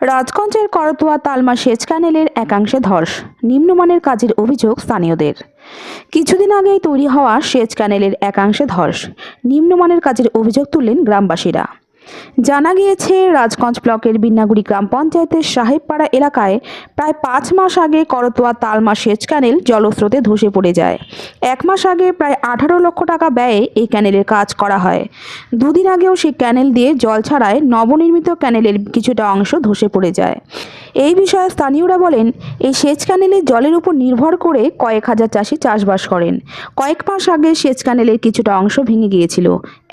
রাজগঞ্জের করতোয়া তালমা সেচ ক্যানেলের একাংশে ধস। নিম্নমানের কাজের অভিযোগ স্থানীয়দের। কিছুদিন আগেই তৈরি হওয়া সেচ ক্যানেলের একাংশে ধস। নিম্নমানের কাজের অভিযোগ তুললেন গ্রামবাসীরা। জানা গিয়েছে, রাজগঞ্জ ব্লকের বিন্নাগুড়ি গ্রাম পঞ্চায়েতের সাহেবপাড়া এলাকায় প্রায় পাঁচ মাস আগে করতোয়া তালমা সেচ ক্যানেল জলস্রোতে ধসে পড়ে যায়। এক মাস আগে প্রায় আঠারো লক্ষ টাকা ব্যয়ে এই ক্যানেলের কাজ করা হয়। দুদিন আগেও সেই ক্যানেল দিয়ে জল ছাড়ায় নবনির্মিত ক্যানেলের কিছুটা অংশ ধসে পড়ে যায়। এই বিষয়ে স্থানীয়রা বলেন, এই সেচ ক্যানেলের জলের উপর নির্ভর করে কয়েক হাজার চাষি চাষবাস করেন। কয়েক মাস আগে সেচ ক্যানেলের কিছুটা অংশ ভেঙে গিয়েছিল।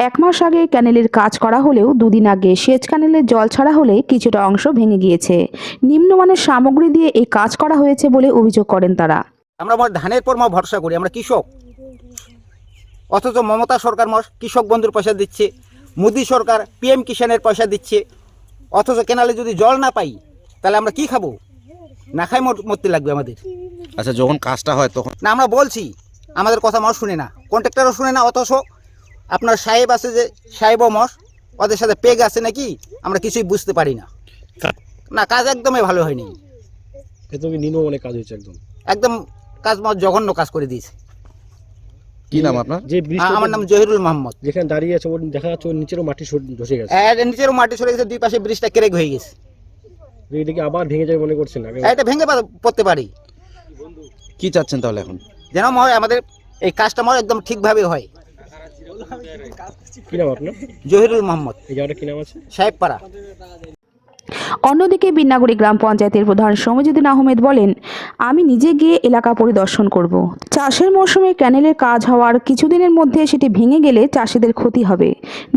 এক মাস আগে ক্যানেলের কাজ করা হলেও দুদিন আগে সেচ ক্যানেলের জল ছাড়া হলে কিছুটা অংশ ভেঙে গিয়েছে। নিম্নমানের সামগ্রী দিয়ে এই কাজ করা হয়েছে বলে অভিযোগ করেন তারা। আমরা ধানের পর মা ভরসা করি, আমরা কৃষক। অথচ মমতা সরকার কৃষক বন্ধুর পয়সা দিচ্ছে, মোদি সরকার পিএম কিষানের পয়সা দিচ্ছে। অথচ কেনালে যদি জল না পাই তাহলে আমরা কি খাব? না খাই মর- মরতে লাগবে আমাদের। আচ্ছা যখন কাজটা হয় তখন না আমরা বলছি আমাদের কথা মশ শুনে না। কন্ট্রাক্টরও শুনে না অথচ আপনার সাহেব আছে যে সাহেব ও মশ ওদের সাথে পেগ আছে নাকি? আমরা কিছুই বুঝতে পারি না। না কাজ একদমই ভালো হয়নি। একদমই নিম্নমানের কাজ হয়েছে একদম। একদম কাজ মা জঘন্য কাজ করে দিয়েছে। কি নাম আপনার? যে আমার নাম জহিরুল মোহাম্মদ যেখানে দাঁড়িয়ে আছে ওর দেখা যাচ্ছে ওর নিচেরও মাটি ধসে গেছে। এর নিচেরও মাটি সরে গেছে দুই পাশে ব্রিজটা কেরেক হয়ে গেছে। এটা কি আবার ভেঙে যাবে মনে করছেন আগে এটা ভেঙে পড়তে পারি। কি চাচ্ছেন তাহলে এখন? যেন হয় আমাদের এই কাজটা মনে হয় একদম ঠিকভাবে হয়। কি নাম আপনার? জহিরুল মোহাম্মদ। এই জায়গাটা কি নাম আছে? সাহেবপাড়া। অন্যদিকে বিন্নাগুড়ি গ্রাম পঞ্চায়েতের প্রধান সমজুদ্দিন আহমেদ বলেন, আমি নিজে গিয়ে এলাকা পরিদর্শন করব। চাষের মৌসুমে ক্যানেলের কাজ হওয়ার কিছুদিনের মধ্যে সেটি ভেঙে গেলে চাষিদের ক্ষতি হবে।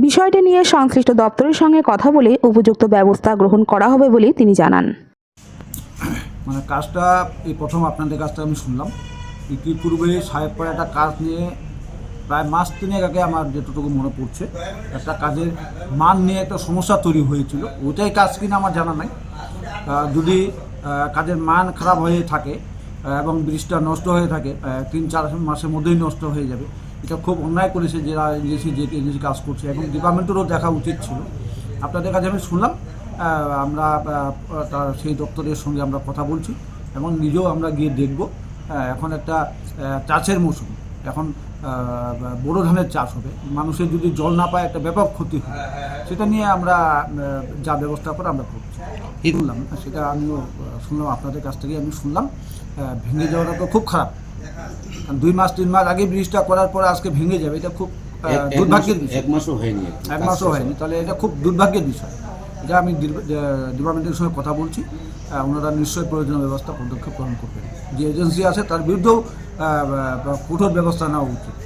বিষয়টি নিয়ে সংশ্লিষ্ট দপ্তরের সঙ্গে কথা বলে উপযুক্ত ব্যবস্থা গ্রহণ করা হবে বলে তিনি জানান। মানে কাজটা, এই প্রথম আপনাদের কাজটা আমি শুনলাম। ইতিপূর্বে সাহেবপাড়া একটা কাজ নিয়ে প্রায় মাস তিনেক আগে আমার যেটুকু মনে পড়ছে, একটা কাজের মান নিয়ে একটা সমস্যা তৈরি হয়েছিল। ওটাই কাজ কিনা আমার জানা নাই। যদি কাজের মান খারাপ হয়ে থাকে এবং ব্রিজটা নষ্ট হয়ে থাকে তিন চার মাসের মধ্যেই নষ্ট হয়ে যাবে। এটা খুব অন্যায় করেছে যারা এজেন্সি, যে এজেন্সি কাজ করছে। এবং ডিপার্টমেন্টেরও দেখা উচিত ছিল। আপনাদের কাছে আমি শুনলাম আমরা তার সেই দপ্তরের সঙ্গে আমরা কথা বলছি, এবং নিজেও আমরা গিয়ে দেখব। এখন একটা চাষের মৌসুম। এখন বোরো ধানের চাষ হবে। মানুষের যদি জল না পায় একটা ব্যাপক ক্ষতি হবে সেটা নিয়ে আমরা যা ব্যবস্থা করে আমরা করছি। শুনলাম সেটা আমিও শুনলাম আপনাদের কাছ থেকে আমি শুনলাম। ভেঙে যাওয়াটা তো খুব খারাপ। কারণ দুই মাস তিন মাস আগে ব্রিজটা করার পরে আজকে ভেঙে যাবে এটা খুব দুর্ভাগ্যের বিষয়। এক মাসও হয়নি এক মাসও হয়নি তাহলে এটা খুব দুর্ভাগ্যের বিষয়। এটা আমি ডিপার্টমেন্টের সঙ্গে কথা বলছি ওনারা নিশ্চয়ই প্রয়োজনীয় ব্যবস্থা পদক্ষেপ গ্রহণ করবেন। যে এজেন্সি আছে তার বিরুদ্ধেও কঠোর ব্যবস্থা নেওয়া উচিত।